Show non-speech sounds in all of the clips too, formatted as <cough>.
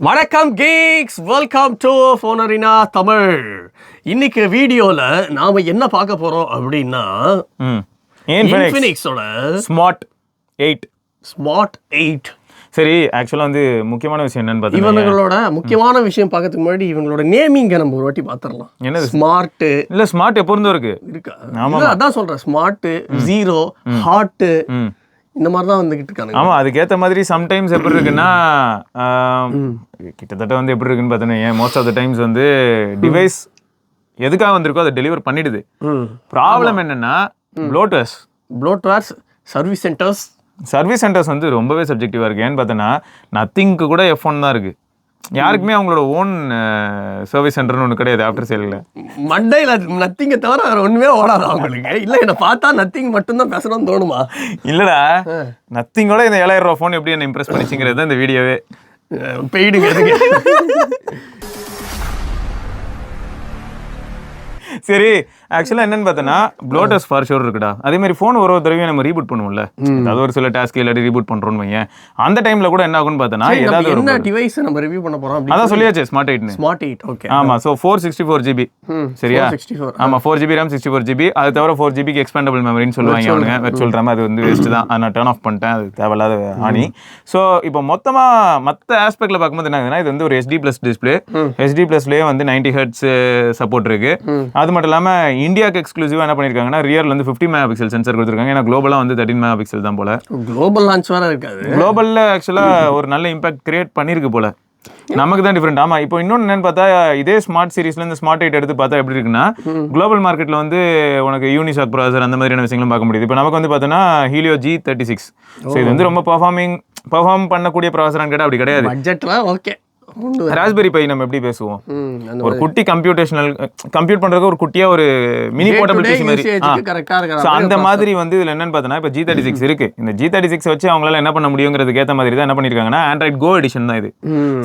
வணக்கம் geeks welcome to ஃபோனரினா Tamil இன்னைக்கு வீடியோல நாம என்ன பார்க்க போறோம் அப்படின்னா இன்ஃபினிக்ஸோட ஸ்மார்ட் எயிட் ஸ்மார்ட் எயிட் சரி ஆக்சுவலாக வந்து முக்கியமான விஷயம் என்னன்னு பார்த்தீங்கன்னா இவங்களோட முக்கியமான விஷயம் பார்க்கறதுக்கு முன்னாடி இவங்களோட நேமிங்க நம்ம ஒரு வாட்டி பார்த்துடலாம். என்னது? ஸ்மார்ட் இல்லை ஸ்மார்ட் எப்போ இருந்தும் இருக்கு? இருக்கா அதான் சொல்றேன். ஸ்மார்ட் ஜீரோ ஹார்ட் ம். இந்த மாதிரி தான் வந்துகிட்டு இருக்காங்க ஆமாம் அதுக்கேற்ற மாதிரி சம்டைம்ஸ் எப்படி இருக்குன்னா கிட்டத்தட்ட வந்து எப்படி இருக்குன்னு பார்த்தீங்கன்னா ஏன் மோஸ்ட் ஆஃப் த டைம்ஸ் வந்து டிவைஸ் எதுக்காக வந்திருக்கோ அதை டெலிவர் பண்ணிடுது. ப்ராப்ளம் என்னன்னா bloaters bloatwares service centres service centres வந்து ரொம்பவே சப்ஜெக்டிவாக இருக்குது ஏன்னு பார்த்தோன்னா நத்திங்க்கு கூட எஃப் ஒன் தான் இருக்குது யாருக்குமே அவங்களோட ஓன் சர்வீஸ் சென்டர்னு ஒன்று கிடையாது ஆஃப்டர் சேலில் மண்டையில் நத்திங்க தவிர வேற ஒண்ணுமே ஓடாது அவங்களுக்கு? இல்ல என்னை பார்த்தா நத்திங் மட்டும்தான் பேசணும்னு தோணுமா? இல்லடா நத்திங்கோட இந்த ஏழாயிரம் ரூபா ஃபோன் எப்படி என்ன இம்ப்ரெஸ் பண்ணிச்சுங்கிறது தான் இந்த வீடியோவே போயிடுங்க சரி ஆக்சுவலாக என்னன்னு பார்த்தோன்னா ப்ளோட்டஸ் ஃபார் ஷோர் இருக்குடா. அதே மாதிரி ஃபோன் ஒரு ஒரு தடவையும் நம்ம ரீபூட் பண்ணுவோம்ல. அது ஒரு சில டாஸ்க் இல்லாட்டி ரீபூட் பண்ணுறோன்னு வையன். அந்த டைமில் கூட என்ன ஆகும்னு பார்த்தோன்னா ஏதாவது ஒரு டிவைஸ் நம்ம ரிவ்யூ பண்ண போறோம் அதான் சொல்லியாச்சு ஸ்மார்ட் எயிட்னு ஸ்மார்ட் எயிட் ஓகே ஆமாம் so four sixty four GB சரியா? ஆமாம் four GB RAM sixty four GB அது தவிர ஃபோர் ஜிபிக்கு எக்ஸ்பேண்டபிள் மெமரின்னு சொல்லுவாங்க அவனுங்க வெர்ச்சுவல் ரேம் அது வந்து வேஸ்ட் தான். நான் டர்ன் ஆஃப் பண்ணிட்டேன். அது தேவையில்லாத ஆணி. ஸோ இப்போ மொத்தமாக மற்ற ஆஸ்பெக்டில் பார்க்கும்போது என்ன ஆகுதுன்னா இது வந்து ஒரு எஸ்டி ப்ளஸ் டிஸ்பிளே எஸ்டி ப்ளஸ்லேயே வந்து நைன்டி ஹெட்ஸ் சப்போர்ட் இருக்கு. அது மட்டும் இல்லாமல் இந்தியாவுக்கு எக்ஸ்க்ளூசிவாக என்ன பண்ணியிருக்காங்கன்னா ரியரில் வந்து ஃபிஃப்டி மெகா பிக்சல் சென்சர் கொடுத்துருக்காங்க. ஏன்னா குளோபலாக வந்து தேர்ட்டின் மெகா பிக்சல் தான் போல. குளோபல் லான்ச் வேற இருக்காது. குளோபலில் ஆக்சுவலாக ஒரு நல்ல இம்பாக்ட் கிரியேட் பண்ணியிருக்கு போல. நமக்கு தான் டிஃப்ரெண்ட் ஆமா இப்போ இன்னொன்று என்னன்னு பார்த்தா இதே ஸ்மார்ட் சீரிஸ்ல இந்த ஸ்மார்ட் எயிட் எடுத்து பார்த்தா எப்படி இருக்குன்னா குளோபல் மார்க்கெட்ல வந்து உனக்கு யூனிசாக் ப்ராசர் அந்த மாதிரியான விஷயங்களும் பார்க்க முடியுது. இப்போ நமக்கு வந்து பார்த்தோன்னா Helio G thirty six so இது வந்து ரொம்ப பர்ஃபார்மிங் பர்ஃபார்ம் பண்ணக்கூடிய ப்ராசரான்னு கேட்டால் அப்படி கிடையாது. பட்ஜெட்ல ஓகே ராஸ்பெரி பை நம்ம எப்படி பேசுவோம்? ஒரு குட்டி கம்ப்யூட்டேஷனல் கம்ப்யூட் பண்றதுக்கு ஒரு குட்டியா ஒரு மினி போர்ட்டபிள் பிசி மாதிரி. அந்த மாதிரி வந்து இதுல என்னன்னு பார்த்தோன்னா இப்போ ஜி தேர்ட்டி சிக்ஸ் இருக்கு. இந்த ஜி தேர்ட்டி சிக்ஸ் வச்சு அவங்களால என்ன பண்ண முடியுங்கிறதுக்கு ஏற்ற மாதிரி தான் என்ன பண்ணிருக்காங்கன்னா ஆண்ட்ராய்ட் கோ எடிஷன் தான் இது.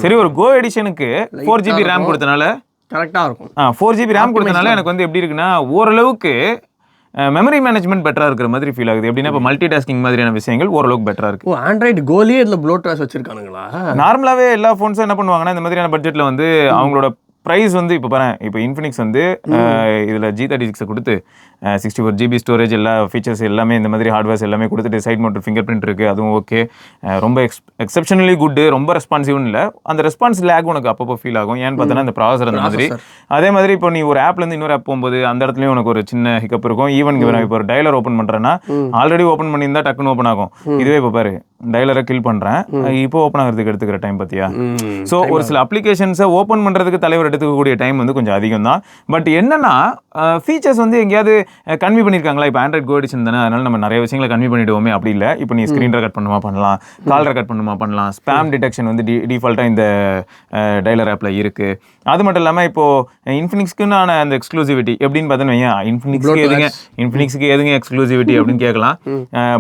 சரி ஒரு கோ எடிஷனுக்கு ஃபோர் ஜிபி ரேம் கொடுத்தனால கரெக்டா இருக்கும். ஃபோர் ஜிபி ரேம் கொடுத்தனால எனக்கு வந்து எப்படி இருக்குன்னா ஓரளவுக்கு மெமரி மேனேஜ்மெண்ட் பெட்டரா இருக்கிற மாதிரி ஃபீல் ஆகுது. எப்படின்னா இப்போ மல்டி டாஸ்கிங் மாதிரியான விஷயங்கள் ஓரளவுக்கு பெட்டரா இருக்கு. ஓ ஆண்ட்ராய்டு கோலியே இதுல ப்ளோட்வேர்ஸ் வச்சிருக்கானுங்களா? நார்மலாவே எல்லா ஃபோன்ஸும் என்ன பண்ணுவாங்கன்னா இந்த மாதிரியான பட்ஜெட்ல வந்து அவங்களோட ப்ரைஸ் வந்து இப்போ பாரு இப்போ இன்ஃபினிக்ஸ் வந்து இதுல ஜி தேர்ட்டி சிக்ஸை கொடுத்து சிக்ஸ்டி ஃபோர் ஜிபி ஸ்டோரேஜ் எல்லா ஃபீச்சர்ஸ் எல்லாமே இந்த மாதிரி ஹார்ட்வேர்ஸ் எல்லாமே கொடுத்துட்டு சைட் மோட்டர் ஃபிங்கர் பிரிண்ட் இருக்கு அதுவும் ஓகே ரொம்ப எக்ஸ் எக்ஸப்ஷனலி குட் ரொம்ப ரெஸ்பான்சிவ்னு இல்லை. அந்த ரெஸ்பான்ஸ் லேக் உனக்கு அப்பப்போ ஃபீல் ஆகும். ஏன்னு பார்த்தோன்னா இந்த ப்ராசர் அந்த மாதிரி. அதே மாதிரி இப்போ நீ ஒரு ஆப்ல இருந்து இன்னொரு ஆப் போகும்போது அந்த இடத்துலயும் உனக்கு ஒரு சின்ன ஹிக்கப் இருக்கும். ஈவன் இப்போ ஒரு டைலர் ஓப்பன் பண்றேன்னா ஆல்ரெடி ஓப்பன் பண்ணியிருந்தா டக்குன்னு ஓப்பன் ஆகும். இதுவே இப்போ பாரு டைலரை கில் பண்றேன். இப்போ ஓப்பன் ஆகிறதுக்கு எடுத்துக்கிற டைம் பார்த்தியா ஸோ ஒரு சில அப்ளிகேஷன்ஸை ஓப்பன் பண்ணுறதுக்கு தலைவர் எடுத்துக்கக்கூடிய டைம் வந்து கொஞ்சம் அதிகம் தான். பட் என்னன்னா ஃபீச்சர்ஸ் வந்து எங்கேயாவது கன்வி பண்ணியிருக்காங்களா இப்போ ஆண்ட்ராய்ட் கோ எடிஷன் தானே அதனால நம்ம நிறைய விஷயங்களை கன்வி பண்ணிடுவோமே. அப்படி இல்லை. இப்போ நீ ஸ்க்ரீன் ரெக்கார்ட் பண்ணுமா பண்ணலாம். கால் ரெக்கார்ட் பண்ணுமா பண்ணலாம். ஸ்பேம் டிடெக்ஷன் வந்து டி டிஃபால்ட்டாக இந்த டைலர் ஆப்பில் இருக்குது அது மட்டும் இல்லாமல் இப்போ இன்ஃபினிக்ஸ்க்குன்னு அந்த எக்ஸ்க்ளூசிவிட்டி எப்படின்னு பார்த்தோன்னு வையேன் இன்ஃபினிக்ஸ்க்கு எதுங்க இன்ஃபினிக்ஸ்க்கு எதுங்க எக்ஸ்க்ளூசிவிட்டி அப்படின்னு கேட்கலாம்.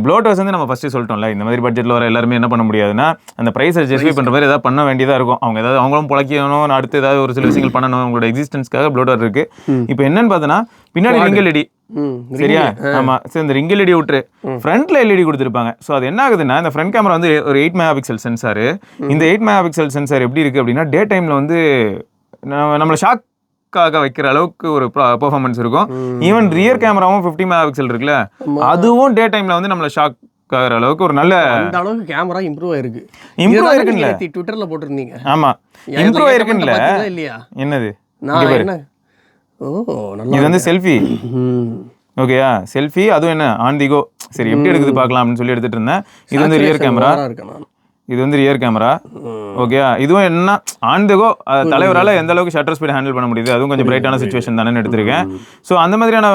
ப்ளோட்டர்ஸ் வந்து நம்ம ஃபஸ்ட்டு சொல்லிட்டோம்ல இந்த மாதிரி பட்ஜெட்டில் வர எல்லாருமே என்ன பண்ண முடியாதுன்னா அந்த ப்ரைஸை ஜஸ்டிஃபை பண்ணுற மாதிரி ஏதாவது பண்ண வேண்டியதாக இருக்கும். அவங்க ஏதாவது அவங்களும் பொழைக்கணும் அடுத்து ஏதாவது ஒரு சில விஷயங்கள் பண்ணணும். அவங்களோட எக்ஸிஸ்டன்ஸ்க்காக ப்ளோட்டர் இருக்கு. இப்போ என்னன்னு பார்த்தோன்னா பின்னாடி ரிங் எல்இடி ம். சரியா? ஆமா. சரி இந்த ரிங் எல்இடி விட்டுரு. ஃப்ரண்ட்ல எல்இடி கொடுத்துருப்பாங்க. ஸோ அது என்ன ஆகுதுன்னா இந்த ஃப்ரண்ட் கேமரா வந்து ஒரு எயிட் மெகா பிக்சல் சென்சார் இந்த எயிட் மெகா பிக்சல் சென்சார் எப்படி இருக்கு அப்படின்னா டே டைம்ல வந்து நம்ம- நம்மள ஷாக் காக வைக்கிற அளவுக்கு ஒரு பெர்ஃபார்மன்ஸ் இருக்கும். ஈவன் ரியர் கேமராவும் ஃபிஃப்டி மெகா பிக்சல் இருக்குல்ல. அதுவும் டே டைம்ல வந்து நம்மள ஷாக் ஆகிற அளவுக்கு ஒரு நல்ல அந்த அளவுக்கு கேமரா இம்ப்ரூவ் ஆயிருக்கு. இதுதானே ஆயிருக்குல்ல? ட்விட்டர்ல போட்டிருந்தீங்க. ஆமா. இம்ப்ரூவ் ஆயிருக்குல்ல இல்லையா? என்னது? நான் என்ன? ஓ நல்லா இது வந்து செல்ஃபி. ஓகேயா செல்ஃபி அதுவும் என்ன? On the go. சரி எப்படி எடுக்குது பார்க்கலாம் அப்படின்னு சொல்லி எடுத்துட்டு இருந்தேன். இது வந்து ரியர் கேமரா நான். இது வந்து ரியர் கேமரா ஓகேயா இதுவும் என்ன ஆன் தி கோ தலைவரால் எந்த அளவுக்கு ஷட்டர் ஸ்பீட் ஹேண்டில் பண்ண முடியுது? அதுவும் கொஞ்சம் பிரைட்டான சுச்சுவேஷன் தானே எடுத்திருக்கேன். ஸோ அந்த மாதிரியான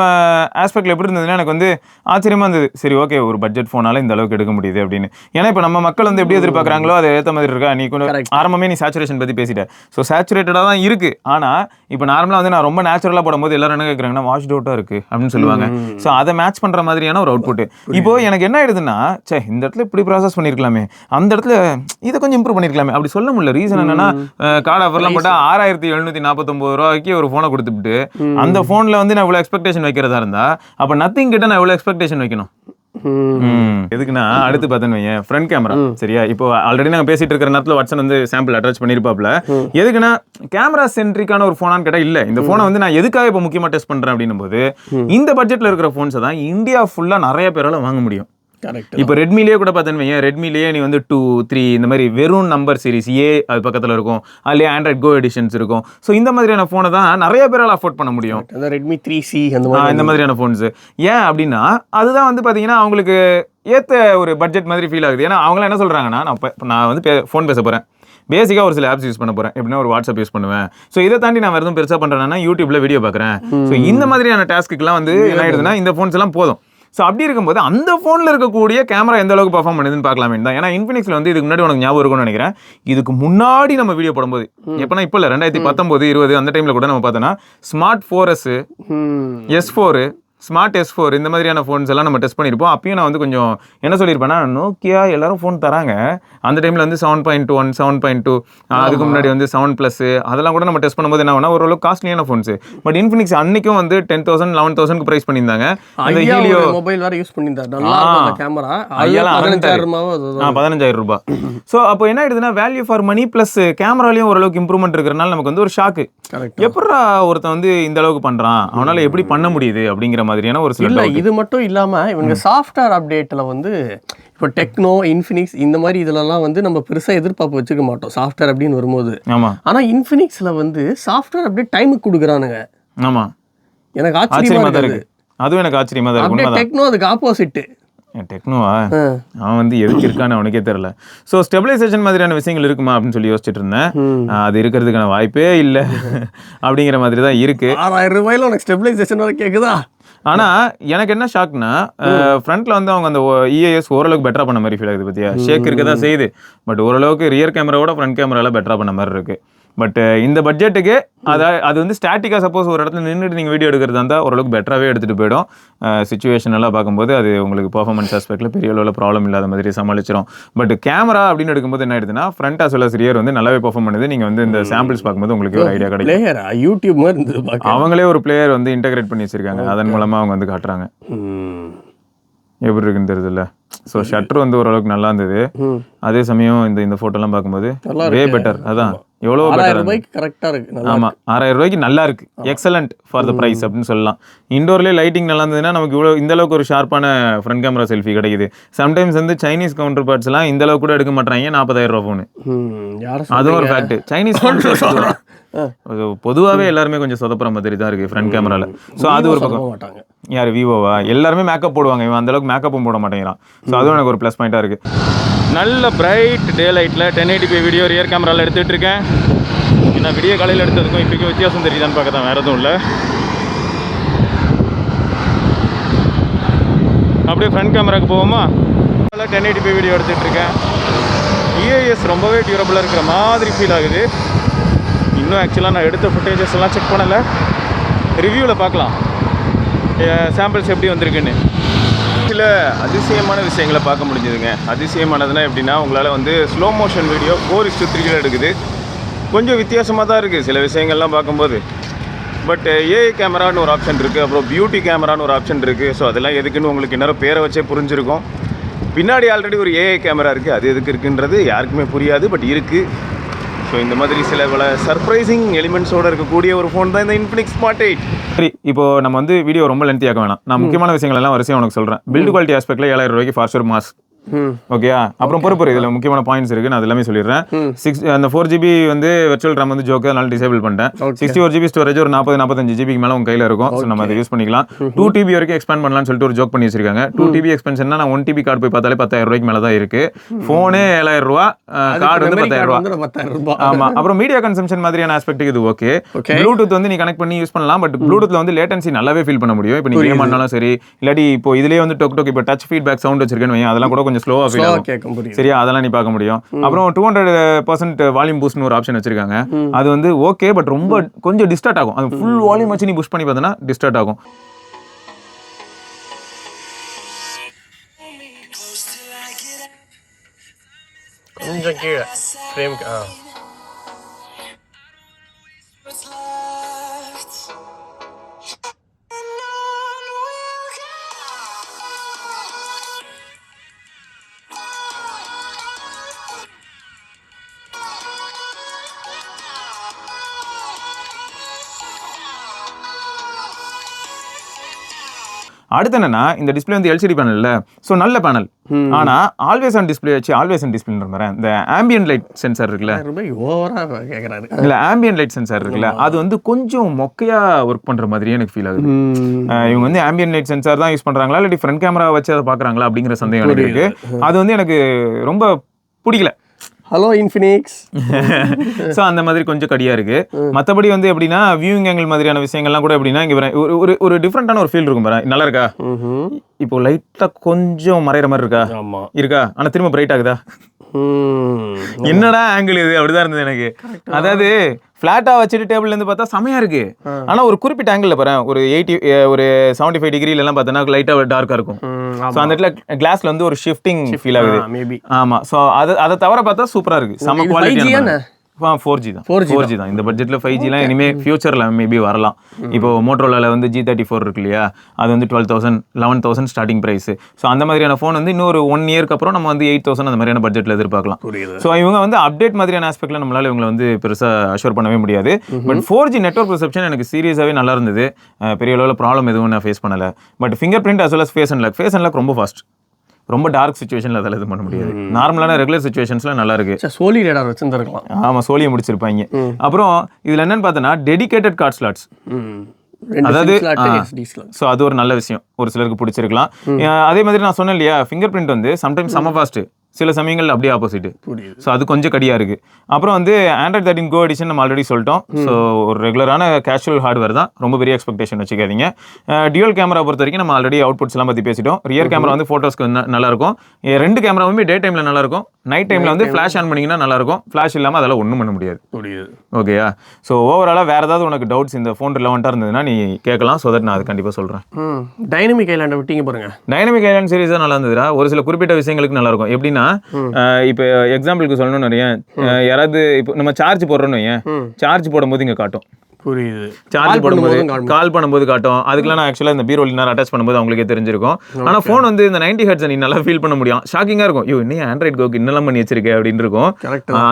ஆஸ்பெக்ட்ல எப்படி இருந்ததுன்னா எனக்கு வந்து ஆச்சரியமா இருந்தது. சரி ஓகே ஒரு பட்ஜெட் ஃபோனால இந்த அளவுக்கு எடுக்க முடியுது அப்படின்னு. ஏன்னா இப்போ நம்ம மக்கள் வந்து எப்படி எதிர்பார்க்குறாங்களோ அதை ஏற்ற மாதிரி இருக்கா? நீ Correct. ஆரம்பமே நீ சேச்சுரேஷன் பத்தி பேசிட்ட. ஸோ சேச்சுரேட்டடாக தான் இருக்கு. ஆனா இப்போ நார்மலாக வந்து நான் ரொம்ப நேச்சுரலாக போடும்போது எல்லாரும் என்ன கேட்குறாங்கன்னா வாஷ் அவுட்டாக இருக்கு அப்படின்னு சொல்லுவாங்க. ஸோ அதை மேட்ச் பண்ற மாதிரியான ஒரு அவுட்புட் இப்போ எனக்கு என்ன ஆயிடுதுன்னா சே இந்த இடத்துல இப்படி ப்ராசஸ் பண்ணியிருக்கலாமே அந்த இடத்துல இதை கொஞ்சம் இம்ப்ரூவ் பண்ணியிருக்கலாமே அப்படி சொல்ல முடியல. ரீசன் என்னன்னா கார்டு ஆஃபர்லாம் போட்டால் ஆறாயிரத்தி எழுநூத்தி நாற்பத்தொம்பது ரூபாய்க்கு ஒரு ஃபோனை கொடுத்துட்டு அந்த ஃபோனில் வந்து நான் இவ்வளோ எக்ஸ்பெக்டேஷன் வைக்கிறதா இருந்தா அப்போ நத்திங் கிட்ட நான் இவ்வளோ எக்ஸ்பெக்டேஷன் வைக்கணும். எதுக்குன்னா அடுத்து பார்த்தேன்னு வையேன் ஃப்ரண்ட் கேமரா சரியா? இப்போ ஆல்ரெடி நாங்க பேசிட்டு இருக்கிற நேரத்துல வாட்சன் வந்து சாம்பிள் அட்டாச் பண்ணிருப்பாப்ல. எதுக்குன்னா கேமரா சென்ட்ரிக்கான ஒரு ஃபோனான்னு கேட்டா இல்ல. இந்த ஃபோனை வந்து நான் எதுக்காக இப்போ முக்கியமா டெஸ்ட் பண்றேன் அப்படின்னும் போது இந்த பட்ஜெட்ல இருக்கிற ஃபோன்ஸை தான் இந்தியா ஃபுல்லா நிறைய பேரால வாங்க முடியும். இப்போ ரெட்மிலேயே கூட பார்த்தேன்னு வையேன் ரெட்மிலேயே நீ வந்து டூ த்ரீ இந்த மாதிரி வெறும் நம்பர் சீரிஸ் ஏ அது பக்கத்தில் இருக்கும். அதுலேயே ஆண்ட்ராய்ட் கோ எடிஷன்ஸ் இருக்கும். ஸோ இந்த மாதிரியான ஃபோனை தான் நிறைய பேரால் அஃபோர்ட் பண்ண முடியும். ரெட்மி த்ரீ சி அந்த மாதிரி இந்த மாதிரியான ஃபோன்ஸ் ஏன் அப்படின்னா அதுதான் வந்து பார்த்தீங்கன்னா அவங்களுக்கு ஏற்ற ஒரு பட்ஜெட் மாதிரி ஃபீல் ஆகுது. ஏன்னா அவங்களாம் என்ன சொல்கிறாங்கன்னா நான் நான் வந்து ஃபோன் பேச போகிறேன் பேசிக்காக ஒரு சில ஆப்ஸ் யூஸ் பண்ண போகிறேன் எப்படின்னா ஒரு வாட்ஸ்அப் யூஸ் பண்ணுவேன். ஸோ இதை தாண்டி நான் வேறு எதுவும் பெருசாக பண்ணுறேன்னா யூடியூப்ல வீடியோ பார்க்குறேன் ஸோ இந்த மாதிரியான டாஸ்க்குலாம் வந்து என்ன ஆயிடுதுன்னா இந்த ஃபோன்ஸ் எல்லாம் போதும். ஸோ அப்படி இருக்கும்போது அந்த ஃபோனில் இருக்கக்கூடிய கேமரா எந்த அளவுக்கு பர்ஃபார்ம் பண்ணுதுன்னு பார்க்கலாமே தான். ஏன்னா இன்ஃபினிக்ஸில் வந்து இதுக்கு முன்னாடி உனக்கு ஞாபகம் இருக்கும்னு நினைக்கிறேன். இதுக்கு முன்னாடி நம்ம வீடியோ போடும்போது எப்போனா இப்போ இல்லை ரெண்டாயிரத்தி பத்தொம்போது இருபது அந்த டைமில் கூட நம்ம பார்த்தோன்னா ஸ்மார்ட் ஃபோரஸ் ம். S four smart S four இந்த மாதிரியான ஃபோன்ஸ் எல்லாம் நம்ம டெஸ்ட் பண்ணியிருப்போம். அப்பயும் நான் வந்து கொஞ்சம் என்ன சொல்லியிருப்பேன்னா நோக்கியா எல்லாரும் ஃபோன் தராங்க. அந்த டைமில் வந்து seven point one seven point two அதுக்கு முன்னாடி வந்து செவன் ப்ளஸ் அதெல்லாம் கூட நம்ம டெஸ்ட் பண்ணும்போது என்ன ஆகும்னா ஓரளவு காஸ்ட்லியான ஃபோன்ஸ் பட் இன்ஃபினிக்ஸ் அன்னைக்கும் வந்து டென் தௌசண்ட் லெவன் தௌசண்ட்க்கு ப்ரைஸ் பண்ணியிருந்தாங்க. அந்த ஹீலியோ மொபைல் வேற யூஸ் பண்ணியிருந்தாரு. கேமரா பதினஞ்சாயிரம் ரூபாய். <laughs> ஸோ அப்போ என்ன ஆயிடுதுன்னா வேல்யூ ஃபார் மணி ப்ளஸ் கேமராலையும் ஓரளவுக்கு இம்ப்ரூவ்மெண்ட் இருக்கிறனால நமக்கு வந்து ஒரு ஷாக்கு எப்படா ஒருத்தன் வந்து இந்த அளவுக்கு பண்றான்? அவனால எப்படி பண்ண முடியுது அப்படிங்கிற மாதிரியான ஒரு சில. இது மட்டும் இல்லாம இவங்க சாஃப்ட்வேர் அப்டேட்ல வந்து இப்போ டெக்னோ இன்ஃபினிக்ஸ் இந்த மாதிரி இதுலலாம் வந்து நம்ம பெருசா எதிர்பார்ப்பு வச்சுக்க மாட்டோம் சாஃப்ட்வேர் அப்படின்னு வரும்போது. ஆமா. ஆனா இன்ஃபினிக்ஸ்ல வந்து சாஃப்ட்வேர் அப்டேட் டைமுக்கு கொடுக்குறானுங்க. ஆமா. எனக்கு ஆச்சரியமா ஆச்சரியமா தான் இருக்குது. இருக்கு. அதுவும் எனக்கு ஆச்சரியமா தான் இருக்கு. டெக்னோ அதுக்கு ஆப்போசிட் என் டெக்னோவா அவன் வந்து எதுக்கு இருக்கான்னு அவனுக்கே தெரியல. ஸோ ஸ்டெபிலைசேஷன் மாதிரியான விஷயங்கள் இருக்குமா அப்படின்னு சொல்லி யோசிச்சுட்டு இருந்தேன். அது இருக்கிறதுக்கான வாய்ப்பே இல்லை. <laughs> அப்படிங்கிற மாதிரி தான் இருக்கு. ஆறாயிரம் ரூபாயில உனக்கு ஸ்டெபிலைசேஷன் வர கேக்குதா? ஆனா எனக்கு என்ன ஷாக்னா ஃப்ரண்ட்ல வந்து அவங்க அந்த இஏஎஸ் ஓரளவுக்கு பெட்டரா பண்ண மாதிரி ஃபீல் ஆகுது பத்தியா? ஷேக் இருக்க தான் செய்யுது. பட் ஓரளவுக்கு ரியர் கேமராவோட ஃப்ரண்ட் கேமரால பெட்டரா பண்ண மாதிரி இருக்கு. பட் இந்த பட்ஜெட்டுக்கு அதை அது வந்து ஸ்டாட்டிக்காக சப்போஸ் ஒரு இடத்துல நின்றுட்டு நீங்கள் வீடியோ எடுக்கிறதா இருந்தால் ஓரளவுக்கு பெட்டராகவே எடுத்துகிட்டு போயிடும். சுச்சுவேஷன் எல்லாம் பார்க்கும்போது அது உங்களுக்கு பர்ஃபார்மன்ஸ் ஆஸ்பெக்டில் பெரிய அளவில் ப்ராப்ளம் இல்லாத மாதிரி சமாளிச்சிடும் பட் கேமரா அப்படின்னு எடுக்கும்போது என்ன ஆயிடுதுன்னா ஃப்ரண்ட் well as ரியர் வந்து நல்லாவே பர்ஃபார்ம் பண்ணுது. நீங்கள் வந்து இந்த சாம்பிள்ஸ் பார்க்கும்போது உங்களுக்கு ஒரு ஐடியா கிடைக்கும். யூடியூப் மாதிரி அவங்களே ஒரு பிளேயர் வந்து இன்டகிரேட் பண்ணி வச்சிருக்காங்க. அதன் மூலமா அவங்க வந்து காட்டுறாங்க. எப்படி இருக்குன்னு தெரியுதுல்ல? ஸோ ஷட்டர் வந்து ஓரளவுக்கு நல்லா இருந்தது. அதே சமயம் இந்த இந்த ஃபோட்டோலாம் பார்க்கும்போது வே. பெட்டர் அதான். எவ்வளோ பெட்டர் ரூபாய்க்கு கரெக்டா இருக்கு. நல்லா ஆமா. ஆறாயிரம் ரூபாய்க்கு நல்லா இருக்கு. எக்ஸலண்ட் ஃபார் த பிரைஸ் அப்படின்னு சொல்லலாம். இண்டோர்லேயே லைட்டிங் நல்லா இருந்ததுன்னா நமக்கு இவ்வளோ இந்த அளவுக்கு ஒரு ஷார்ப்பான ஃப்ரண்ட் கேமரா செல்ஃபி கிடைக்குது. சம்டைம்ஸ் வந்து சைனீஸ் கவுண்டர் பார்ட்ஸ்லாம் இந்த அளவுக்கு கூட எடுக்க மாட்டாங்க நாற்பதாயிரம் ரூபா ஃபோனு அதுவும் ஒரு ஃபேக்ட் <laughs> சைனீஸ் பொதுவாகவே எல்லாருமே கொஞ்சம் சொதப்புற மாதிரி தான் இருக்கு ஃப்ரண்ட் கேமரால ஸோ அது ஒரு பக்கம். மாட்டாங்க. யார் விவோவா எல்லாருமே மேக்கப் போடுவாங்க. இவன் அந்த அளவுக்கு மேக்கப்பும் போட மாட்டேங்கிறான். ஸோ அதுவும் எனக்கு ஒரு ப்ளஸ் பாயிண்டாக இருக்கு. நல்ல பிரைட் டே லைட்டில் டென் எயிட்டி பை வீடியோ ரியர் கேமராவில் எடுத்துகிட்டு இருக்கேன். ஏன்னா விடிய காலையில் எடுத்ததுக்கும் இப்போக்கு வித்தியாசம் தெரியுதான்னு பார்க்க தான் வேறு எதுவும் இல்லை. அப்படியே ஃப்ரண்ட் கேமராக்கு போவோமா? நல்லா டென் எயிட்டி பை வீடியோ எடுத்துகிட்டு இருக்கேன். இஏஎஸ் ரொம்பவே டியூரபிளாக இருக்கிற மாதிரி ஃபீல் ஆகுது. இன்னும் ஆக்சுவலாக நான் எடுத்த ஃபுட்டேஜஸ் எல்லாம் செக் பண்ணலை. ரிவ்யூவில் பார்க்கலாம். சாம்பிள்ஸ் எப்படி வந்திருக்குன்னு. சில அதிசயமான விஷயங்களை பார்க்க முடிஞ்சதுங்க. அதிசயமானதுன்னா எப்படின்னா உங்களால் வந்து slow motion video four is to த்ரீல எடுக்குது. கொஞ்சம் வித்தியாசமாக தான் இருக்குது சில விஷயங்கள்லாம் பார்க்கும்போது. பட் ஏஐ கேமரான்னு ஒரு ஆப்ஷன் இருக்குது அப்புறம் பியூட்டி கேமரான்னு ஒரு ஆப்ஷன் இருக்குது ஸோ அதெல்லாம் எதுக்குன்னு உங்களுக்கு இன்னும் பேரை வச்சே புரிஞ்சிருக்கும். பின்னாடி ஆல்ரெடி ஒரு ஏஐ கேமரா இருக்குது அது எதுக்கு இருக்குன்றது யாருக்குமே புரியாது. பட் இருக்குது ஸோ இந்த மாதிரி சில பல சர்ப்ரைசிங் எலிமெண்ட்ஸோட இருக்கக்கூடிய ஒரு ஃபோன் தான் இந்த இன்ஃபினிக்ஸ் ஸ்மார்ட் எயிட் சரி இப்போ நம்ம வந்து வீடியோ ரொம்ப லென்த்தி ஆக்க வேணாம். நான் முக்கியமான விஷயங்கள் எல்லாம் வரிசையாக உனக்கு சொல்கிறேன் பில்டு குவாலிட்டி ஆஸ்பெக்ட்ல ஏழாயிரம் ரூபாய்க்கு ஃபாஸ்டர் மாஸ் ம் ஓகேயா அப்புறம் பொறுப்பு இதில் முக்கியமான பாயிண்ட்ஸ் இருக்கு. நான் எல்லாமே சொல்லிடுறேன். சிக்ஸ் அந்த ஃபோர் ஜிபி வந்து வெர்ச்சுவல் ரேம் வந்து ஜோக்கு அதனால டிசேபிள் பண்ணிட்டேன். சிக்ஸ்டி ஒரு ஜிபி ஸ்டோரேஜ் ஒரு நாற்பது நாற்பத்தஞ்சு ஜிபிக்கு மேலே உங்க கையில் இருக்கும். ஸோ நம்ம அதை யூஸ் பண்ணிக்கலாம். டூ டிபி வரைக்கும் எக்ஸ்பேண்ட் பண்ணலாம்னு சொல்லிட்டு ஒரு ஜோக் பண்ணி வச்சிருக்காங்க டூ டிபி எக்ஸ்பென்ஷன்னா நான் ஒன் டிபி கார்டு போய் பார்த்தாலே பத்தாயிரம் ரூபாய்க்கு மேலே தான் இருக்கு ஃபோனே ஏழாயிரம் ரூபா கார்டு வந்து பத்தாயிரம் ரூபா. ஆமா. அப்புறம் மீடியா கன்சம்ஷன் மாதிரியான ஆஸ்பெக்ட்டுக்கு இது ஓகே. ப்ளூடூத் வந்து நீ கனெக்ட் பண்ணி யூஸ் பண்ணலாம். பட் ப்ளூடூத்ல வந்து லேட்டன்சி நல்லாவே ஃபீல் பண்ண முடியும். இப்போ நீ கேம் ஆனாலும் சரி இல்லாட்டி இப்போ இதுலயே வந்து டொக் டொக் இப்போ டச் ஃபீட்பேக் சவுண்ட் வச்சிருக்கேன்னு அதெல்லாம் கூட கொஞ்சம் ஸ்லோவா ஃபீல் ஸ்லோவா ஆகும். கேட்கும் சரியா? அதெல்லாம் நீ பார்க்க முடியும். அப்புறம் டூ ஹண்ட்ரட் பர்சன்ட் வால்யூம் பூஸ்ட்னு ஒரு ஆப்ஷன் வச்சிருக்காங்க. அது வந்து ஓகே பட் ரொம்ப கொஞ்சம் டிஸ்டார்ட் ஆகும். அது ஃபுல் வால்யூம் வச்சு நீ புஷ் பண்ணி பார்த்தனா டிஸ்டார்ட் ஆகும். கொஞ்சம் கீழே. ஃப்ரேம்க்கு ஆ. அடுத்து என்னன்னா இந்த டிஸ்பிளே வந்து எல்சிடி பேனல்ல ஸோ நல்ல பேனல் ஆனா ஆல்வேஸ் ஆன் டிஸ்பிளே வச்சு ஆல்வேஸ் ஆன் டிஸ்பிளேன்ற மாதிரி. இந்த ஆம்பியன் லைட் சென்சார் இருக்குல்ல. ரொம்ப ஓவரா கேக்குறாரு. இல்ல ஆம்பியன் லைட் சென்சார் இருக்குல்ல. அது வந்து கொஞ்சம் மொக்கையா ஒர்க் பண்ற மாதிரியே எனக்கு ஃபீல் ஆகுது. இவங்க வந்து ஆம்பியன் லைட் சென்சார் தான் யூஸ் பண்றாங்களா இல்லாட்டி ஃப்ரண்ட் கேமரா வச்சு அதை பாக்குறாங்களா அப்படிங்கிற சந்தேகம் எனக்கு இருக்கு. அது வந்து எனக்கு ரொம்ப பிடிக்கல. ஹலோ இன்ஃபினிக்ஸ் ஸோ அந்த மாதிரி கொஞ்சம் கடியா இருக்கு. மத்தபடி வந்து எப்படின்னா வியூவிங் ஆங்கிள் மாதிரியான விஷயங்கள்லாம் கூட எப்படின்னா இங்க ஒரு ஒரு டிஃப்ரெண்டான ஒரு ஃபீல் இருக்கும் பாரு நல்லா இருக்கா? இப்போ லைட்டா கொஞ்சம் மறையிற மாதிரி இருக்கா? இருக்கா? ஆனா திரும்ப பிரைட் ஆகுதா. என்னடா ஆங்கிள் இது? அப்படிதான் இருந்தது எனக்கு. அதாவது ஃபிளாட்டா வச்சுட்டு டேபிள்ல இருந்து பார்த்தா செமையா இருக்கு. ஆனா ஒரு குறிப்பிட்ட ஆங்கிள் பாரு ஒரு எயிட்டி ஒரு செவன்டி ஃபைவ் டிகிரில எல்லாம் பார்த்தோன்னா லைட்டா டார்க்கா இருக்கும். ஸோ அந்த இடத்துல கிளாஸ்ல வந்து ஒரு ஷிஃப்டிங் ஃபீல் ஆகுது. மேபி ஆமா. ஸோ அது அதை தவிர பார்த்தா சூப்பரா இருக்கு. செம இது 5G குவாலிட்டி? ஃபோர் ஜி தான். 4G ஃபோர் ஜி தான். இந்த பட்ஜெட்ல ஃபைவ் ஜிலாம் இனிமே ஃபியூச்சர்ல மேபி வரலாம். இப்போ மோட்டரோலால வந்து ஜி தேர்ட்டி ஃபோர் இருக்கு இல்லையா? அது வந்து twelve thousand eleven thousand starting price so அந்த மாதிரியான ஃபோன் வந்து இன்னொரு ஒன் இயர்க்கு அப்புறம் நம்ம வந்து எயிட் தௌசண்ட் அந்த மாதிரியான பட்ஜெட்ல எதிர்பார்க்கலாம். ஸோ இவங்க வந்து அப்டேட் மாதிரியான ஆஸ்பெக்ட்ல நம்மளால இவங்களை வந்து பெருசா அஷூர் பண்ணவே முடியாது. But four G network reception எனக்கு சீரியஸாவே நல்லா இருந்தது. பெரிய அளவில் ப்ராப்ளம் எதுவும் நான் ஃபேஸ் பண்ணல. But fingerprint as well face and lock face and lock ரொம்ப ஃபாஸ்ட் ரொம்ப டார்க் சுச்சுவேஷன்ல அதில் இது பண்ண முடியாது. நார்மலான ரெகுலர் சுச்சுவேஷன்ஸ்ல நல்லா இருக்கு. சோலி ரேடார் வச்சிருந்துருக்கலாம். ஆமா சோழியை முடிச்சிருப்பாங்க. அப்புறம் இதுல என்னன்னு பார்த்தோன்னா டெடிகேட்டட் கார்ட் ஸ்லாட்ஸ் அதாவது. ஸோ அது ஒரு நல்ல விஷயம். ஒரு சிலருக்கு பிடிச்சிருக்கலாம். அதே மாதிரி நான் சொன்னேன் இல்லையா ஃபிங்கர் பிரிண்ட் வந்து சம்டைம்ஸ் செம ஃபாஸ்ட் சில சமயங்கள் அப்படியே ஆப்போசிட் ஸோ அது கொஞ்சம் கடியா இருக்கு. அப்புறம் வந்து ஆண்ட்ராய்ட் தேர்ட்டின் கோ எடிஷன் நம்ம ஆல்ரெடி சொல்லிட்டோம். ஸோ ஒரு ரெகுலரான கேஷுவல் ஹார்ட்வேர் தான். ரொம்ப பெரிய எக்ஸ்பெக்டேஷன் வச்சுக்காதீங்க. டியூல் கேமரா பொறுத்த வரைக்கும் நம்ம ஆல்ரெடி அவுட்புட்ஸ் எல்லாம் பற்றி பேசிட்டோம். ரியர் கேமரா வந்து ஃபோட்டோஸ்க்கு நல்லா இருக்கும் எ- ரெண்டு கேமராவுமே டே டைம்ல நல்லா இருக்கும் நைட் டைம்ல வந்து ஃபிளாஷ் ஆன் பண்ணீங்கன்னா நல்லா இருக்கும் ஃபிளாஷ் இல்லாமல் அதெல்லாம் ஒன்றும் பண்ண முடியாது. ஓகேயா ஸோ ஓவராலாக வேறு ஏதாவது உனக்கு டவுட்ஸ் இந்த ஃபோன் ரிலவெண்ட்டாக இருந்ததுன்னா நீ கேட்கலாம். ஸோ தட் நான் அது கண்டிப்பாக சொல்கிறேன் டைனமிக் ஐலாண்டை விட்டீங்க பாருங்க. டைனமிக் ஐலாண்ட் சீரிஸ் தான் நல்லா இருந்ததுடா. ஒரு சில குறிப்பிட்ட விஷயங்களுக்கு நல்லா இருக்கும் எப்படின்னா அஹ் இப்போ எக்ஸாம்பிளுக்கு சொல்லணும்னு நிறைய யாராவது இப்போ நம்ம சார்ஜ் போடுறோன்னு ஏன் சார்ஜ் போடும்போது இங்கே காட்டும். புரியுது. சார்ஜ் போடும்போது. கால் பண்ணும்போது காட்டும். அதுக்கெல்லாம் நான் ஆக்சுவலாக இந்த பீரோல் நேரம் அட்டாச் பண்ணும்போது அவங்களுக்கே தெரிஞ்சிருக்கும். ஆனால் ஃபோன் வந்து இந்த நைன்டி ஹெட்ஸ் நீ நல்லா ஃபீல் பண்ண முடியும். ஷாக்கிங்காக இருக்கும். ஐயோ இன்னும் ஆண்ட்ராய்ட் கோக்கு இன்னெல்லாம் பண்ணி வச்சிருக்கேன் அப்படின்னு இருக்கும்.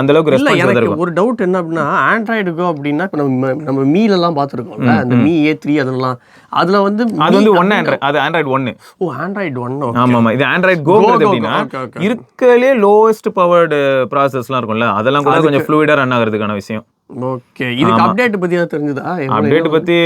அந்த அளவுக்கு ரெஸ்பான்ஸ் இருக்கும் ஒரு டவுட் என்ன அப்படின்னா ஆண்ட்ராய்டுக்கோ அப்படின்னா இப்போ நம்ம நம்ம மீலெல்லாம் பார்த்துருக்கோம்ல அந்த மீ. ஏ த்ரீ அதெல்லாம். அதுல வந்து அது வந்து மீ ஒன்று ஆண்ட்ராய்ட் அது ஆண்ட்ராய்ட் ஒன்று ஓ ஆண்ட்ராய்டு ஒன் ஆமா ஆமா. இது ஆண்ட்ராய்ட் okay, okay. இருக்கலே லோவஸ்ட் பவர்டு ப்ராசஸ்லாம் இருக்கும்ல அதெல்லாம் கூட கொஞ்சம் ஃப்ளூயிடா ரன் ஆகிறதுக்கான விஷயம். ஓகே. இதுக்கு அப்டேட் பத்தி தெரிஞ்சுதா? அப்டேட் பத்தி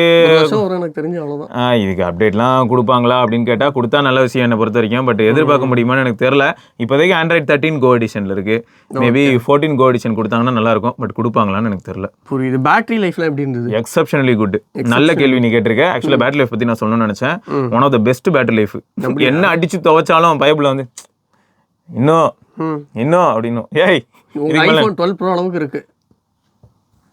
எனக்கு தெரிஞ்சு அவ்வளவுதான். இதுக்கு அப்டேட்லாம் கொடுப்பாங்களா அப்படின்னு கேட்டா கொடுத்தா நல்ல விஷயம் என்னை பொறுத்த வரைக்கும். பட் எதிர்பார்க்க முடியுமான்னு எனக்கு தெரியல. இப்போதைக்கு ஆண்ட்ராய்ட் தேர்ட்டின் கோ எடிஷன்ல இருக்கு. மேபி ஃபோர்டீன் கோ எடிஷன் கொடுத்தாங்கன்னா நல்லா இருக்கும். பட் கொடுப்பாங்களான்னு எனக்கு தெரியல. புரியுது. பேட்டரி லைஃப்லாம் எப்படி இருந்தது? எக்ஸப்ஷனலி குட் நல்ல கேள்வி நீ கேட்டிருக்க. ஆக்சுவலாக பேட்டரி லைஃப் பத்தி நான் சொல்லணும்னு நினைச்சேன். One of the best battery life என்ன அடிச்சு துவைச்சாலும் பைபிள் வந்து இன்னும். இன்னும் அப்படின்னும். ஏய் ஐபோன் டுவெல் ப்ரோ அளவுக்கு இருக்கு.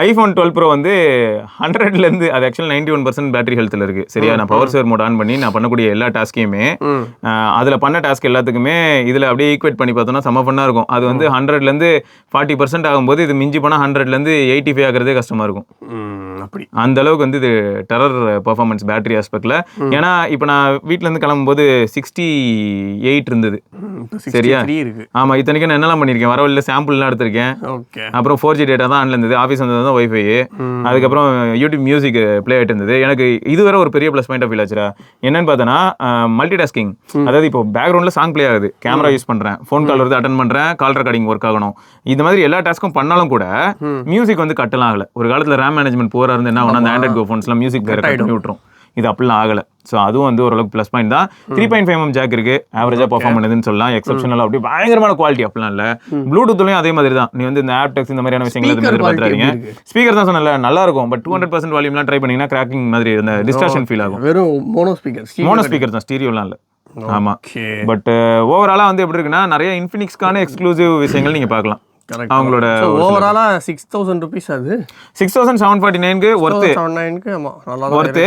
ஐஃபோன் டுவெல் ப்ரோ வந்து ஹண்ட்ரட்லேருந்து அது actual ninety one percent battery ஹெல்த்தில் இருக்குது சரியா? நான் பவர் சேவர் மோட் ஆன் பண்ணி நான் பண்ணக்கூடிய எல்லா டாஸ்க்கையுமே அதில் பண்ண டாஸ்க் எல்லாத்துக்குமே இதில் அப்படியே ஈக்குவேட் பண்ணி பார்த்தோம்னா செம்ம ஃபன்னாக இருக்கும். அது வந்து ஹண்ட்ரட்லேருந்து ஃபார்ட்டி பர்சன்ட் ஆகும்போது இது மிஞ்சி போனால் ஹண்ட்ரட்லேருந்து எயிட்டி ஃபைவ் ஆகிறதே கஷ்டமாக இருக்கும். அப்படி. அந்த அளவுக்கு வந்து இது டெரர் பர்ஃபார்மன்ஸ் பேட்டரி ஆஸ்பெக்டில் ஏன்னா இப்போ நான் வீட்டிலேருந்து கிளம்பும்போது சிக்ஸ்டி எயிட் இருந்தது சரியா? ஆமாம் இத்தனைக்கும் நான் என்னெல்லாம் பண்ணியிருக்கேன்? வர வழியில் சாம்பிள்லாம் எடுத்திருக்கேன். ஓகே. அப்புறம் ஃபோர் ஜி டேட்டா தான் ஆன்ல இருந்தது. ஆஃபீஸ் வந்தது தான் ஒய்ஃபை அதுக்கப்புறம் யூடியூப் மியூசிக் ப்ளே ஆகிட்டு இருந்தது. எனக்கு இது வேற ஒரு பெரிய ப்ளஸ் பாயிண்ட் ஆஃப் ஃபீல் ஆச்சுடா. என்னன்னு பார்த்தோன்னா மல்டி டாஸ்கிங் அதாவது இப்போ பேக்ரவுண்டில் சாங் ப்ளே ஆகுது. கேமரா யூஸ் பண்ணுறேன் ஃபோன் கால் வருது அட்டன் பண்ணுறேன் கால் ரெக்கார்டிங் ஒர்க் ஆகணும். இந்த மாதிரி எல்லா டாஸ்க்கும் பண்ணாலும் கூட மியூசிக் வந்து கட்டலாம் ஆகல. ஒரு காலத்தில் ரேம் மேனேஜ்மெண்ட் இருந்து என்ன ஆகும் அந்த ஆண்ட்ராய்ட் கோ ஃபோன்ஸ்லாம் மியூசிக் பண்ணி விட்டுரும். இது அப்படிலாம் ஆகலை. ஸோ அதுவும் வந்து ஓரளவுக்கு ப்ளஸ் பாயிண்ட் தான். Three point five M jack இருக்கு. ஆவரேஜாக பர்ஃபார்ம் பண்ணுதுன்னு சொல்லலாம். எக்ஸப்ஷனல் அப்படி பயங்கரமான குவாலிட்டி அப்படிலாம் இல்லை. ப்ளூடூத்லையும் அதே மாதிரி தான். நீ வந்து இந்த ஆப் டெக்ஸ் இந்த மாதிரியான விஷயங்கள் எப்படி ஸ்பீக்கர் தான் சொன்னல நல்லா இருக்கும். பட் டூ ஹண்ட்ரட் பர்சன்ட் வால்யூம்லாம் ட்ரை பண்ணீங்கன்னா கிராக்கிங் மாதிரி இந்த டிஸ்ட்ராக்ஷன் ஃபீல் ஆகும். வெறும் மோனோ ஸ்பீக்கர் மோனோ ஸ்பீக்கர் தான். ஸ்டீரியோலாம் இல்லை. ஆமா. ஓகே பட் ஓவராலாக வந்து எப்படி இருக்குன்னா நிறைய இன்ஃபினிக்ஸ்க்கான எக்ஸ்க்ளூசிவ் விஷயங்கள் நீங்க பார்க்கலாம். அவங்களோட ஓவராலா சிக்ஸ் தௌசண்ட் ருபீஸ் அது. சிக்ஸ் தௌசண்ட் செவன் ஃபார்ட்டி நைனுக்கு ஒர்த்து செவன் நைனுக்கு ஆமா நல்லா தான் ஒர்த்து.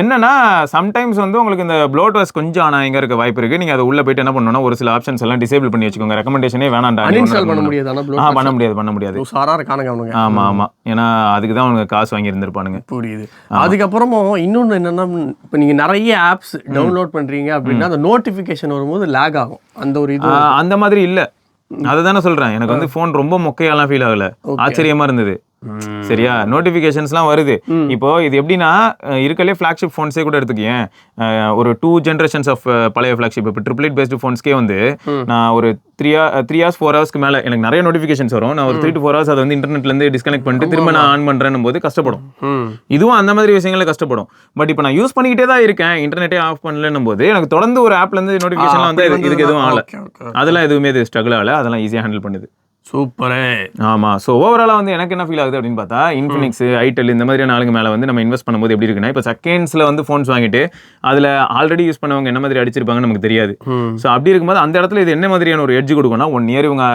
என்னன்னா சம்டைம்ஸ் வந்து உங்களுக்கு இந்த ப்ளோட்வர்ஸ் கொஞ்சம் ஆனால் எங்க இருக்க வாய்ப்பு இருக்கு. நீங்க அதை உள்ள போயிட்டு என்ன பண்ணணும்னா ஒரு சில ஆப்ஷன்ஸ் எல்லாம் டிசேபிள் பண்ணி வச்சுக்கோங்க. ரெக்கமெண்டேஷனே Uninstall ஒண்ணு பண்ண பண்ணணும். முடியாது ஆ பண்ண முடியாது பண்ண முடியாது. சாரா இருக்கானுங்க அவனுங்க. ஆமா ஆமா. ஏன்னா அதுக்கு தான் அவங்க காசு வாங்கி இருந்திருப்பானுங்க புரியுது அதுக்கப்புறமும் இன்னொன்று என்னன்னா இப்போ நீங்க நிறைய ஆப்ஸ் டவுன்லோட் பண்றீங்க அப்படின்னா அந்த நோட்டிஃபிகேஷன் வரும்போது லேக் ஆகும். அந்த ஒரு இது அந்த மாதிரி இல்ல. அதை தானே சொல்றேன். எனக்கு வந்து ஃபோன் ரொம்ப மொக்கையாலாம் ஃபீல் ஆகல. ஆச்சரியமா இருந்தது. சரியா? நோட்டிஃபிகேஷன்ஸ்லாம் வருது. இப்போ இது எப்படின்னா இருக்கலே ஃப்ளாக்ஷிப் ஃபோன்ஸே கூட எடுத்துக்கேன் ஒரு டூ ஜென்ரேஷன்ஸ் ஆஃப் பழைய ஃப்ளாக்ஷிப் இப்போ ட்ரிபிள் எயிட் பேஸ்டு ஃபோன்ஸ்க்கே வந்து நான் ஒரு த்ரீ த்ரீ ஹவர்ஸ் ஃபோர் ஹவர்ஸ்க்கு மேலே எனக்கு நிறைய நோட்டிஃபிகேஷன்ஸ் வரும். நான் ஒரு த்ரீ டு ஃபோர் ஹவர்ஸ் அதை வந்து இன்டர்நெட்லேருந்து டிஸ்கனெக்ட் பண்ணிட்டு திரும்ப நான் ஆன் பண்ணுறேன் போது கஷ்டப்படும். இதுவும் அந்த மாதிரி விஷயங்கள கஷ்டப்படும். பட் இப்போ நான் யூஸ் பண்ணிக்கிட்டே தான் இருக்கேன். இன்டர்நெட்டே ஆஃப் பண்ணலன்னும் போது எனக்கு தொடர்ந்து ஒரு ஆப்ல இருந்து நோட்டிஃபிகேஷன்லாம் வந்து இதுக்கு எதுவும் ஆகல. அதெல்லாம் எதுவுமே இது ஸ்ட்ரகிள் ஆகல. அதெல்லாம் ஈஸியாக ஹேண்டில் பண்ணுது. சூப்பரே. ஆமா. ஸோ ஓவராலாக வந்து எனக்கு என்ன ஃபீல் ஆகுது அப்படின்னு பார்த்தா இன்ஃபினிக்ஸ் ஐடெல் இந்த மாதிரியான ஆளுங்க மேலே வந்து நம்ம இன்வெஸ்ட் பண்ணும்போது எப்படி இருக்குன்னா இப்போ செகண்ட்ஸில் வந்து ஃபோன்ஸ் வாங்கிட்டு அதில் ஆல்ரெடி யூஸ் பண்ணவங்க என்ன மாதிரி அடிச்சிருப்பாங்கன்னு நமக்கு தெரியாது. ஸோ அப்படி இருக்கும்போது அந்த இடத்துல இது என்ன மாதிரியான ஒரு எட்ஜ் கொடுக்கும்னா ஒன் இயர் இவங்க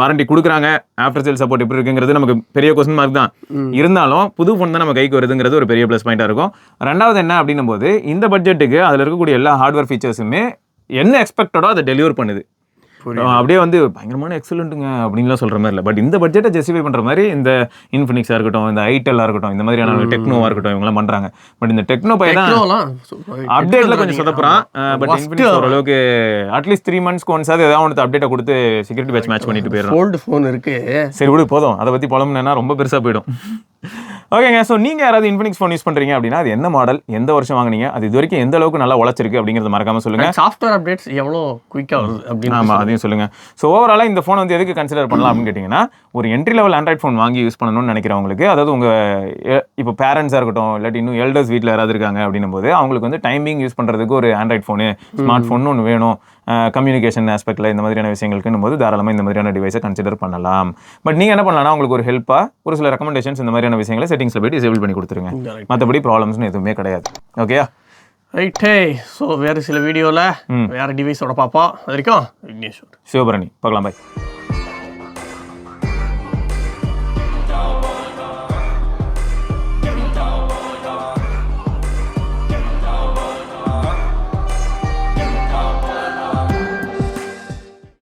வாரண்டி கொடுக்குறாங்க. ஆஃப்டர் சேல் சப்போர்ட் எப்படி இருக்குங்கிறது நமக்கு பெரிய கொஸ்டின் மார்க் தான். இருந்தாலும் புது ஃபோன் தான் நம்ம கைக்கு வருதுங்கிறது ஒரு பெரிய ப்ளஸ் பாயிண்டாக இருக்கும். ரெண்டாவது என்ன அப்படின்னும் போது இந்த பட்ஜெட்டுக்கு அதில் இருக்கக்கூடிய எல்லா ஹார்ட்வேர் ஃபீச்சர்ஸுமே என்ன எக்ஸ்பெக்டடோ அதை டெலிவர் பண்ணுது. அப்படியே வந்து பயங்கரமான எக்ஸலண்ட்டுங்க அப்படின்லாம் சொல்ற மாதிரி இல்லை. பட் இந்த பட்ஜெட்டை ஜஸ்டிஃபை பண்ற மாதிரி இந்த இன்ஃபினிக்ஸாக இருக்கட்டும் இந்த ஐடெல்லாக இருக்கட்டும் இந்த மாதிரியான டெக்னோவாக இருக்கட்டும் இவங்கலாம் பண்றாங்க. பட் இந்த டெக்னோ பை தான் டெக்னோலாம் அப்டேட்ல கொஞ்சம் சொதப்புறான் பட் இன்ஃபினிக்ஸ் ஓரளவுக்கு அட்லீஸ்ட் த்ரீ மந்த்ஸ்க்கு ஒன்ஸ் அது ஏதாவது ஒன்று அப்டேட்டை கொடுத்து செக்யூரிட்டி பேட்ச் மேட்ச் பண்ணிட்டு போயிடும் ஓல்டு ஃபோன் இருக்கு. சரி விடு போதும். அதை பத்தி புலம்புனா ரொம்ப பெருசா போயிடும். ஓகேங்க ஸோ நீங்க யாராவது இன்ஃபினிக்ஸ் ஃபோன் யூஸ் பண்றீங்க அப்படின்னா அது என்ன மாடல் எந்த வருஷம் வாங்குனீங்க அது இது வரைக்கும் எந்த அளவுக்கு நல்லா உழைச்சிருக்கு அப்படிங்கறத மறக்காம சொல்லுங்க. சாஃப்ட்வேர் அப்டேட்ஸ் எவ்வளோ குயிக்காக வருது அப்படின்னு ஆமா அதையும் சொல்லுங்க. ஸோ ஓவராலாக இந்த ஃபோன் வந்து எதுக்கு கன்சிடர் பண்ணலாம் அப்படின்னு கேட்டிங்கன்னா ஒரு என்ட்ரி லெவல் ஆண்ட்ராய்ட் ஃபோன் வாங்கி யூஸ் பண்ணணும்னு நினைக்கிறவங்களுக்கு அதாவது உங்க எ- இப்போ பேரண்ட்ஸாக இருக்கட்டும் இல்லாட்டி இன்னும் எல்டர்ஸ் வீட்டில் யாராவது இருக்காங்க அப்படின்னும் போது அவங்களுக்கு வந்து டைமிங் யூஸ் பண்றதுக்கு ஒரு ஆண்ட்ராய்ட் ஃபோனு ஸ்மார்ட் ஃபோன் ஒன்று வேணும் கம்யூனிகேஷன் ஆஸ்பெக்ட்ல இந்த மாதிரியான விஷயங்களுக்குன்னும் போது தாராளமாக இந்த மாதிரியான டிவைஸை கன்சிடர் பண்ணலாம். பட் நீங்க என்ன பண்ணலாம்னா உங்களுக்கு ஒரு ஹெல்ப்பாக ஒரு சில ரெக்கமெண்டேஷன்ஸ் இந்த மாதிரியான விஷயங்களை செட்டிங்ஸில் போய் டிசேபிள் பண்ணி கொடுத்துருங்க. மற்றபடி ப்ராப்ளம்ஸ்னு எதுவுமே கிடையாது. ஓகேயா ரைட்டே ஸோ வேறு சில வீடியோவில் வேறு டிவைஸோட பார்ப்போம். அது வரைக்கும் விக்னேஸ்வர் சிவபரணி பார்க்கலாம் பாய்